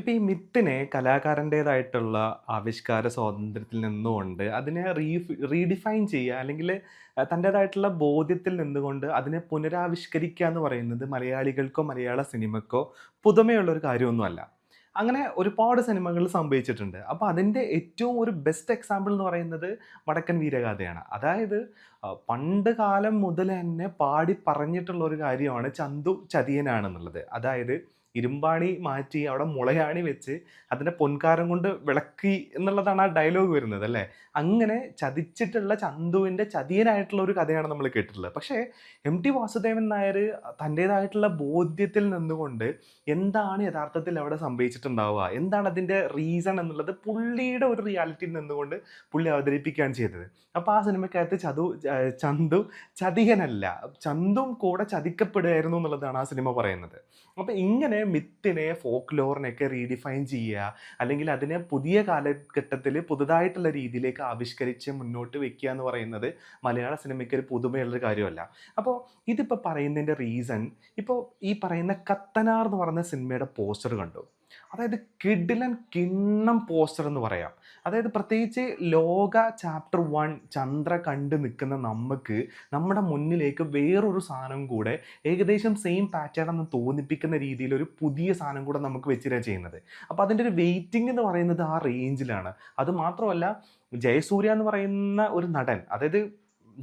ഇപ്പം ഈ മിത്തിനെ കലാകാരന്റേതായിട്ടുള്ള ആവിഷ്കാര സ്വാതന്ത്ര്യത്തിൽ നിന്നുകൊണ്ട് അതിനെ റീ റീഡിഫൈൻ ചെയ്യുക അല്ലെങ്കിൽ തന്റേതായിട്ടുള്ള ബോധ്യത്തിൽ നിന്നുകൊണ്ട് അതിനെ പുനരാവിഷ്കരിക്കുക എന്ന് പറയുന്നത് മലയാളികൾക്കോ മലയാള സിനിമക്കോ പുതുമയുള്ള ഒരു കാര്യമൊന്നുമല്ല. അങ്ങനെ ഒരുപാട് സിനിമകൾ സംഭവിച്ചിട്ടുണ്ട്. അപ്പോൾ അതിന്റെ ഏറ്റവും ഒരു ബെസ്റ്റ് എക്സാമ്പിൾ എന്ന് പറയുന്നത് വടക്കൻ വീരഗാഥയാണ്. അതായത് പണ്ട് കാലം മുതൽ തന്നെ പാടി പറഞ്ഞിട്ടുള്ള ഒരു കാര്യമാണ് ചന്തു ചതിയനാണെന്നുള്ളത്. അതായത് ഇരുമ്പാണി മാറ്റി അവിടെ മുളയാണി വെച്ച് അതിന്റെ പൊൻകാരം കൊണ്ട് വിളക്കി എന്നുള്ളതാണ് ആ ഡയലോഗ് വരുന്നത് അല്ലേ? അങ്ങനെ ചതിച്ചിട്ടുള്ള ചന്തുവിന്റെ ചതിയനായിട്ടുള്ള ഒരു കഥയാണ് നമ്മൾ കേട്ടിട്ടുള്ളത്. പക്ഷേ എം ടി വാസുദേവൻ നായർ തന്റേതായിട്ടുള്ള ബോധ്യത്തിൽ നിന്നുകൊണ്ട് എന്താണ് യഥാർത്ഥത്തിൽ അവിടെ സംഭവിച്ചിട്ടുണ്ടാവുക? എന്താണ് അതിന്റെ റീസൺ എന്നുള്ളത് പുള്ളിയുടെ ഒരു റിയാലിറ്റിയിൽ നിന്നുകൊണ്ട് പുള്ളി അവതരിപ്പിക്കുകയാണ് ചെയ്തത്. അപ്പോൾ ആ സിനിമക്കകത്ത് ചതു ചന്തു ചതിയനല്ല ചന്തും കൂടെ ചതിക്കപ്പെടുകയായിരുന്നു എന്നുള്ളതാണ് ആ സിനിമ പറയുന്നത്. അപ്പോൾ ഇങ്ങനെ മിത്തിനെ ഫോക്ക് ലോറിനെയൊക്കെ റീഡിഫൈൻ ചെയ്യുക അല്ലെങ്കിൽ അതിനെ പുതിയ കാലഘട്ടത്തിൽ പുതുതായിട്ടുള്ള രീതിയിലേക്ക് ആവിഷ്കരിച്ച് മുന്നോട്ട് വെക്കുക എന്ന് പറയുന്നത് മലയാള സിനിമയ്ക്ക് ഒരു പുതുമയുള്ളൊരു കാര്യമല്ല. അപ്പോൾ ഇതിപ്പോൾ പറയുന്നതിന്റെ റീസൺ ഇപ്പോൾ ഈ പറയുന്ന കത്തനാർ എന്ന് പറയുന്ന സിനിമയുടെ പോസ്റ്റർ കണ്ടു. അതായത് കിഡിലൻ കിണ്ണം പോസ്റ്റർ എന്ന് പറയാം. അതായത് പ്രത്യേകിച്ച് ലോക ചാപ്റ്റർ വൺ ചന്ദ്ര കണ്ട് നിൽക്കുന്ന നമുക്ക് നമ്മുടെ മുന്നിലേക്ക് വേറൊരു സാധനം കൂടെ ഏകദേശം സെയിം പാറ്റേൺ എന്ന് തോന്നിപ്പിക്കുന്ന രീതിയിൽ ഒരു പുതിയ സാധനം കൂടെ നമുക്ക് വെച്ചിട്ടാണ് ചെയ്യുന്നത്. അപ്പോൾ അതിന്റെ ഒരു വെയിറ്റിംഗ് എന്ന് പറയുന്നത് ആ റേഞ്ചിലാണ് അത് മാത്രമല്ല ജയസൂര്യ എന്ന് പറയുന്ന ഒരു നടൻ അതായത്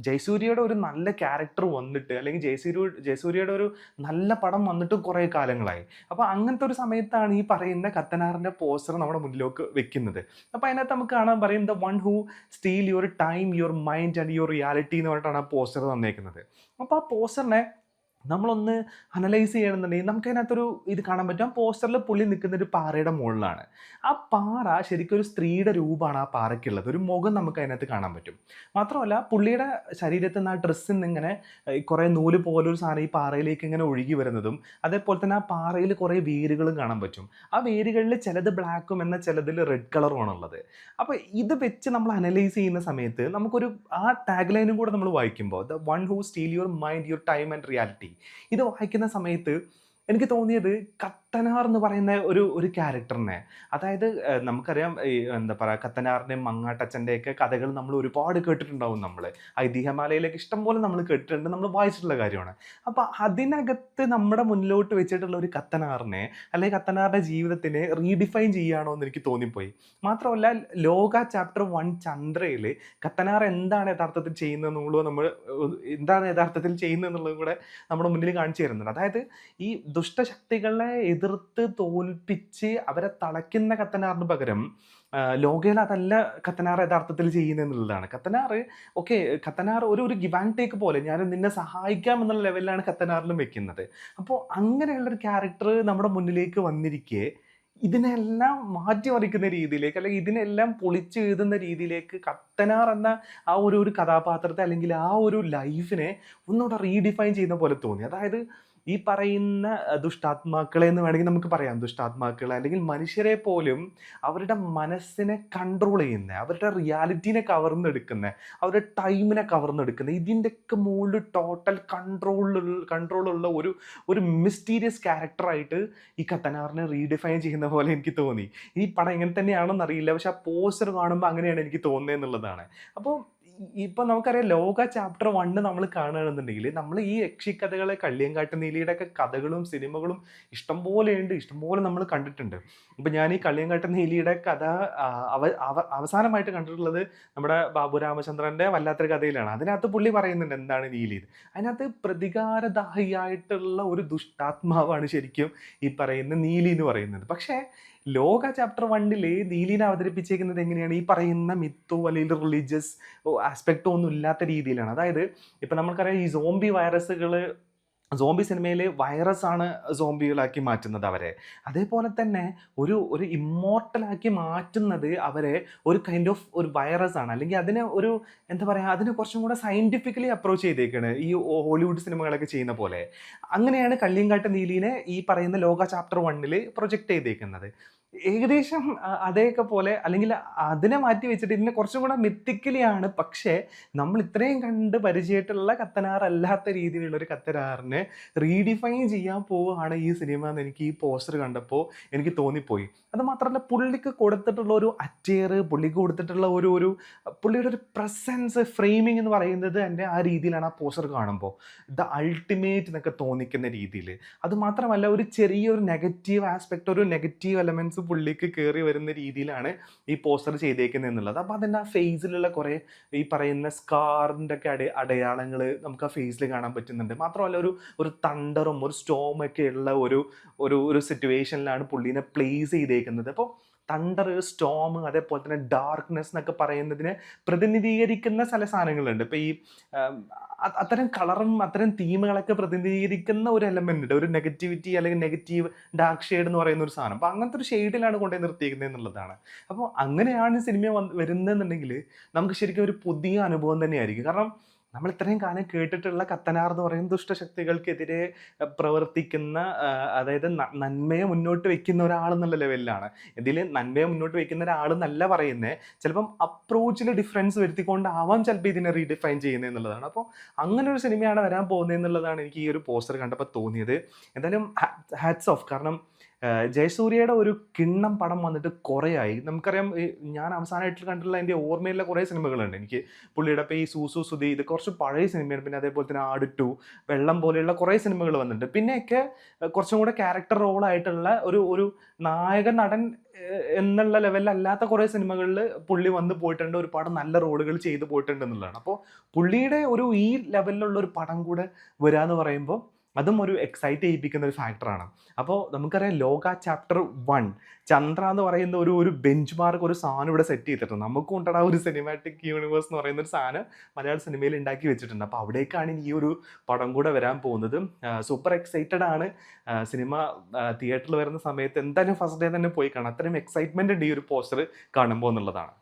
ജയസൂര്യയുടെ ഒരു നല്ല ക്യാരക്ടർ വന്നിട്ട് അല്ലെങ്കിൽ ജയസൂര്യ ജയസൂര്യയുടെ ഒരു നല്ല പടം വന്നിട്ട് കുറേ കാലങ്ങളായി. അപ്പോൾ അങ്ങനത്തെ ഒരു സമയത്താണ് ഈ പറയുന്ന കത്തനാറിന്റെ പോസ്റ്റർ നമ്മുടെ മുന്നിലേക്ക് വെക്കുന്നത്. അപ്പോൾ അതിനകത്ത് നമുക്ക് കാണാൻ പറയും the one who steal your time your mind and your reality എന്ന് പറഞ്ഞിട്ടാണ് ആ പോസ്റ്റർ തന്നേക്കുന്നത് അപ്പോൾ ആ പോസ്റ്ററിനെ നമ്മളൊന്ന് അനലൈസ് ചെയ്യണമെന്നുണ്ടെങ്കിൽ നമുക്ക് അതിനകത്തൊരു ഇത് കാണാൻ പറ്റും. പോസ്റ്ററിൽ പുള്ളി നിൽക്കുന്ന ഒരു പാറയുടെ മുകളിലാണ്. ആ പാറ ശരിക്കും ഒരു സ്ത്രീയുടെ രൂപമാണ് ആ പാറയ്ക്കുള്ളത്. ഒരു മുഖം നമുക്ക് അതിനകത്ത് കാണാൻ പറ്റും. മാത്രമല്ല പുള്ളിയുടെ ശരീരത്തിൽ നിന്ന് ആ ഡ്രസ്സിൽ നിന്ന് ഇങ്ങനെ കുറേ നൂൽ പോലൊരു സാധനം ഈ പാറയിലേക്ക് ഇങ്ങനെ ഒഴുകി വരുന്നതും അതേപോലെ തന്നെ ആ പാറയിൽ കുറേ വേരുകളും കാണാൻ പറ്റും. ആ വേരുകളിൽ ചിലത് ബ്ലാക്കും എന്നാൽ ചിലതിൽ റെഡ് കളറുമാണുള്ളത് അപ്പോൾ ഇത് വെച്ച് നമ്മൾ അനലൈസ് ചെയ്യുന്ന സമയത്ത് നമുക്കൊരു ആ ടാഗ് ലൈനും കൂടെ നമ്മൾ വായിക്കുമ്പോൾ the one who steal your mind your time and reality ഇത് വായിക്കുന്ന സമയത്ത് എനിക്ക് തോന്നിയത് കത്തനാർ എന്ന് പറയുന്ന ഒരു ഒരു ക്യാരക്ടറിനെ. അതായത് നമുക്കറിയാം ഈ എന്താ പറയുക കത്തനാറിന്റെയും മങ്ങാട്ടച്ഛന്റെയൊക്കെ കഥകൾ നമ്മൾ ഒരുപാട് കേട്ടിട്ടുണ്ടാവും നമ്മൾ. ഐതിഹ്യമാലയിലേക്ക് ഇഷ്ടംപോലെ നമ്മൾ കേട്ടിട്ടുണ്ട് നമ്മൾ വായിച്ചിട്ടുള്ള കാര്യമാണ്. അപ്പോൾ അതിനകത്ത് നമ്മുടെ മുന്നിലോട്ട് വെച്ചിട്ടുള്ള ഒരു കത്തനാറിനെ അല്ലെങ്കിൽ കത്തനാറിന്റെ ജീവിതത്തിനെ റീഡിഫൈൻ ചെയ്യുകയാണോ എന്ന് എനിക്ക് തോന്നിപ്പോയി. മാത്രമല്ല ലോക ചാപ്റ്റർ വൺ ചന്ദ്രയിൽ കത്തനാർ എന്താണ് യഥാർത്ഥത്തിൽ ചെയ്യുന്നതെന്നുള്ളത് നമ്മൾ എന്താണ് യഥാർത്ഥത്തിൽ ചെയ്യുന്നതെന്നുള്ളതും കൂടെ നമ്മുടെ മുന്നിൽ കാണിച്ചു തരുന്നുണ്ട്. അതായത് ഈ ദുഷ്ടശക്തികളെ എതിർത്ത് തോൽപ്പിച്ച് അവരെ തളയ്ക്കുന്ന കത്തനാറിന് പകരം ലോകയിൽ അതല്ല കത്തനാർ യഥാർത്ഥത്തിൽ ചെയ്യുന്നതെന്നുള്ളതാണ് കത്തനാർ ഓക്കെ കത്തനാർ ഒരു ഒരു ഗിവ് ആൻഡ് ടേക്ക് പോലെ ഞാൻ നിന്നെ സഹായിക്കാം എന്നുള്ള ലെവലിലാണ് കത്തനാറിലും വെക്കുന്നത്. അപ്പോൾ അങ്ങനെയുള്ളൊരു ക്യാരക്ടർ നമ്മുടെ മുന്നിലേക്ക് വന്നിരിക്കെ ഇതിനെല്ലാം മാറ്റിമറിക്കുന്ന രീതിയിലേക്ക് അല്ലെങ്കിൽ ഇതിനെല്ലാം പൊളിച്ച് എഴുതുന്ന രീതിയിലേക്ക് കത്തനാർ എന്ന ആ ഒരു ഒരു കഥാപാത്രത്തെ അല്ലെങ്കിൽ ആ ഒരു ലൈഫിനെ ഒന്നുകൂടെ റീഡിഫൈൻ ചെയ്യുന്ന പോലെ തോന്നി. അതായത് ഈ പറയുന്ന ദുഷ്ടാത്മാക്കളെ എന്ന് വേണമെങ്കിൽ നമുക്ക് പറയാം. ദുഷ്ടാത്മാക്കളെ അല്ലെങ്കിൽ മനുഷ്യരെ പോലും അവരുടെ മനസ്സിനെ കൺട്രോൾ ചെയ്യുന്ന അവരുടെ റിയാലിറ്റീനെ കവർന്നെടുക്കുന്ന അവരുടെ ടൈമിനെ കവർന്നെടുക്കുന്ന ഇതിന്റെയൊക്കെ മുകളിൽ ടോട്ടൽ കൺട്രോൾ കൺട്രോളുള്ള ഒരു ഒരു മിസ്റ്റീരിയസ് ക്യാരക്ടറായിട്ട് ഈ കത്തനാറിനെ റീഡിഫൈൻ ചെയ്യുന്ന പോലെ എനിക്ക് തോന്നി. ഈ പടം എങ്ങനെ തന്നെയാണെന്ന് അറിയില്ല പക്ഷെ ആ പോസ്റ്റർ കാണുമ്പോൾ അങ്ങനെയാണ് എനിക്ക് തോന്നുന്നത് എന്നുള്ളതാണ്. അപ്പോൾ ഇപ്പം നമുക്കറിയാം ലോക ചാപ്റ്റർ വണ്ണ് നമ്മൾ കാണുകയാണെന്നുണ്ടെങ്കിൽ നമ്മൾ ഈ യക്ഷിക്കഥകളെ കള്ളിയങ്കാട്ട് നീലിയുടെ ഒക്കെ കഥകളും സിനിമകളും ഇഷ്ടംപോലെ ഉണ്ട് ഇഷ്ടംപോലെ നമ്മൾ കണ്ടിട്ടുണ്ട്. ഇപ്പം ഞാൻ ഈ കള്ളിയങ്കാട്ട് നീലിയുടെ കഥ അവ അവ- അവസാനമായിട്ട് കണ്ടിട്ടുള്ളത് നമ്മുടെ ബാബു രാമചന്ദ്രന്റെ വല്ലാത്തൊരു കഥയിലാണ്. അതിനകത്ത് പുള്ളി പറയുന്നുണ്ട് എന്താണ് നീലി. അതിനകത്ത് പ്രതികാരദാഹിയായിട്ടുള്ള ഒരു ദുഷ്ടാത്മാവാണ് ശരിക്കും ഈ പറയുന്ന നീലി എന്ന് പറയുന്നത്. പക്ഷേ ലോക ചാപ്റ്റർ വണ്ണിൽ നീലിനെ അവതരിപ്പിച്ചേക്കുന്നത് എങ്ങനെയാണ്? ഈ പറയുന്ന മിത്തോ അല്ലെങ്കിൽ റിലീജിയസ് ആസ്പെക്റ്റോ ഒന്നും ഇല്ലാത്ത രീതിയിലാണ്. അതായത് ഇപ്പം നമുക്കറിയാം ഈ സോംബി വൈറസുകൾ സോംബി സിനിമയിൽ വൈറസാണ് സോംബികളാക്കി മാറ്റുന്നത് അവരെ. അതേപോലെ തന്നെ ഒരു ഒരു ഇമ്മോർട്ടലാക്കി മാറ്റുന്നത് അവരെ ഒരു കൈൻഡ് ഓഫ് ഒരു വൈറസാണ് അല്ലെങ്കിൽ അതിനെ ഒരു എന്താ പറയുക അതിനെ കുറച്ചും കൂടെ സയന്റിഫിക്കലി അപ്രോച്ച് ചെയ്തേക്കാണ് ഈ ഹോളിവുഡ് സിനിമകളൊക്കെ ചെയ്യുന്ന പോലെ. അങ്ങനെയാണ് കള്ളിയങ്കാട്ട് നീലിനെ ഈ പറയുന്ന ലോക ചാപ്റ്റർ വണ്ണിൽ പ്രൊജക്റ്റ് ചെയ്തേക്കുന്നത്. ഏകദേശം അതേയൊക്കെ പോലെ അല്ലെങ്കിൽ അതിനെ മാറ്റി വെച്ചിട്ട് ഇതിനെ കുറച്ചും കൂടെ മിത്തിക്കലിയാണ് പക്ഷേ നമ്മൾ ഇത്രയും കണ്ട് പരിചയമായിട്ടുള്ള കത്തനാർ അല്ലാത്ത രീതിയിലുള്ള ഒരു കത്തനാറിനെ റീഡിഫൈൻ ചെയ്യാൻ പോവുകയാണ് ഈ സിനിമ എന്ന് എനിക്ക് ഈ പോസ്റ്റർ കണ്ടപ്പോൾ എനിക്ക് തോന്നിപ്പോയി. അത് മാത്രമല്ല പുള്ളിക്ക് കൊടുത്തിട്ടുള്ള ഒരു അറ്റയർ, പുള്ളിക്ക് കൊടുത്തിട്ടുള്ള ഒരു ഒരു പുള്ളിയുടെ ഒരു പ്രസൻസ്, ഫ്രെയിമിംഗ് എന്ന് പറയുന്നത് എന്റെ ആ രീതിയിലാണ് ആ പോസ്റ്റർ കാണുമ്പോൾ. ദ അൾട്ടിമേറ്റ് എന്നൊക്കെ തോന്നിക്കുന്ന രീതിയിൽ. അത് മാത്രമല്ല ഒരു ചെറിയൊരു നെഗറ്റീവ് ആസ്പെക്ട്, ഒരു നെഗറ്റീവ് പുള്ളിക്ക് കയറി വരുന്ന രീതിയിലാണ് ഈ പോസ്റ്റർ ചെയ്തേക്കുന്നത് എന്നുള്ളത്. അപ്പോൾ അതിന്റെ ആ ഫേസിലുള്ള കുറേ ഈ പറയുന്ന സ്കാറിന്റെ ഒക്കെ അടി അടയാളങ്ങൾ നമുക്ക് ആ ഫേസിൽ കാണാൻ പറ്റുന്നുണ്ട്. മാത്രമല്ല ഒരു ഒരു തണ്ടറും ഒരു സ്റ്റോമൊക്കെ ഉള്ള ഒരു ഒരു ഒരു സിറ്റുവേഷനിലാണ് പുള്ളീനെ പ്ലേസ് ചെയ്തേക്കുന്നത്. അപ്പോൾ തണ്ടർ, സ്റ്റോം അതേപോലെ തന്നെ ഡാർക്ക്നെസ് എന്നൊക്കെ പറയുന്നതിനെ പ്രതിനിധീകരിക്കുന്ന ചില സാധനങ്ങളുണ്ട്. ഇപ്പോൾ ഈ അത്തരം കളറും അത്തരം തീമുകളൊക്കെ പ്രതിനിധീകരിക്കുന്ന ഒരു എലമെന്റ് ഉണ്ട്. ഒരു നെഗറ്റിവിറ്റി അല്ലെങ്കിൽ നെഗറ്റീവ് ഡാർക്ക് ഷെയ്ഡ് എന്ന് പറയുന്ന ഒരു സാധനം. അപ്പോൾ അങ്ങനത്തെ ഒരു ഷെയ്ഡിലാണ് കൊണ്ടുപോയി നിർത്തിയിരിക്കുന്നത് എന്നുള്ളതാണ്. അപ്പോൾ അങ്ങനെയാണ് സിനിമ വരുന്നതെന്നുണ്ടെങ്കിൽ നമുക്ക് ശരിക്കും ഒരു പുതിയ അനുഭവം തന്നെയായിരിക്കും. കാരണം നമ്മൾ ഇത്രയും കാലം കേട്ടിട്ടുള്ള കത്തനാർ എന്ന് പറയുന്ന ദുഷ്ടശക്തികൾക്കെതിരെ പ്രവർത്തിക്കുന്ന അതായത് നന്മയെ മുന്നോട്ട് വെക്കുന്ന ഒരാൾ എന്നുള്ള ലെവലിലാണ്. ഇതിൽ നന്മയെ മുന്നോട്ട് വെക്കുന്ന ഒരാൾ എന്നല്ല പറയുന്നത്. ചിലപ്പം അപ്രോച്ചിൽ ഡിഫറൻസ് വരുത്തിക്കൊണ്ടാവാം ചിലപ്പോൾ ഇതിനെ റീഡിഫൈൻ ചെയ്യുന്നത് എന്നുള്ളതാണ്. അപ്പോൾ അങ്ങനെ ഒരു സിനിമയാണ് വരാൻ പോകുന്നത് എന്നുള്ളതാണ് എനിക്ക് ഈ ഒരു പോസ്റ്റർ കണ്ടപ്പോൾ തോന്നിയത്. എന്തായാലും ഹാറ്റ്സ് ഓഫ് കാരണം ജയസൂര്യയുടെ ഒരു കിണ്ണം പടം വന്നിട്ട് കുറേയായി. നമുക്കറിയാം ഞാൻ അവസാനമായിട്ട് കണ്ടിട്ടുള്ള എന്റെ ഓർമ്മയിലെ കുറേ സിനിമകളുണ്ട്. എനിക്ക് പുള്ളിയുടെ ഇപ്പോൾ ഈ സൂസു സുധി ഇത് കുറച്ച് പഴയ സിനിമയാണ്. പിന്നെ അതേപോലെ തന്നെ ആട് 2, വെള്ളം പോലെയുള്ള കുറേ സിനിമകൾ വന്നിട്ടുണ്ട്. പിന്നെയൊക്കെ കുറച്ചും കൂടെ ക്യാരക്ടർ റോളായിട്ടുള്ള ഒരു ഒരു നായക നടൻ എന്നുള്ള ലെവലിൽ അല്ലാത്ത കുറേ സിനിമകളിൽ പുള്ളി വന്ന് പോയിട്ടുണ്ട്. ഒരുപാട് നല്ല റോളുകൾ ചെയ്തു പോയിട്ടുണ്ട് എന്നുള്ളതാണ്. അപ്പോൾ പുള്ളിയുടെ ഒരു ഈ ലെവലിലുള്ള ഒരു പടം കൂടെ വരാമെന്ന് പറയുമ്പോൾ അതും ഒരു എക്സൈറ്റ് ചെയ്യിപ്പിക്കുന്ന ഒരു ഫാക്ടറാണ്. അപ്പോൾ നമുക്കറിയാം ലോക ചാപ്റ്റർ വൺ ചന്ദ്ര എന്ന് പറയുന്ന ഒരു ഒരു ബെഞ്ച് മാർക്ക് ഒരു സാധനം ഇവിടെ സെറ്റ് ചെയ്തിട്ടുണ്ട്. നമുക്കും ഉണ്ടാ ഒരു സിനിമാറ്റിക് യൂണിവേഴ്സ് എന്ന് പറയുന്ന ഒരു സാധനം മലയാള സിനിമയിൽ ഉണ്ടാക്കി വെച്ചിട്ടുണ്ട്. അപ്പോൾ അവിടേക്കാണ് ഈ ഒരു പടം കൂടെ വരാൻ പോകുന്നത്. സൂപ്പർ എക്സൈറ്റഡ് ആണ്. സിനിമ തിയേറ്ററിൽ വരുന്ന സമയത്ത് എന്തായാലും ഫസ്റ്റ് ഡേ തന്നെ പോയി കാണാം അത്രയും എക്സൈറ്റ്മെന്റ് ഉണ്ട് ഈ ഒരു പോസ്റ്റർ കാണുമ്പോൾ എന്നുള്ളതാണ്.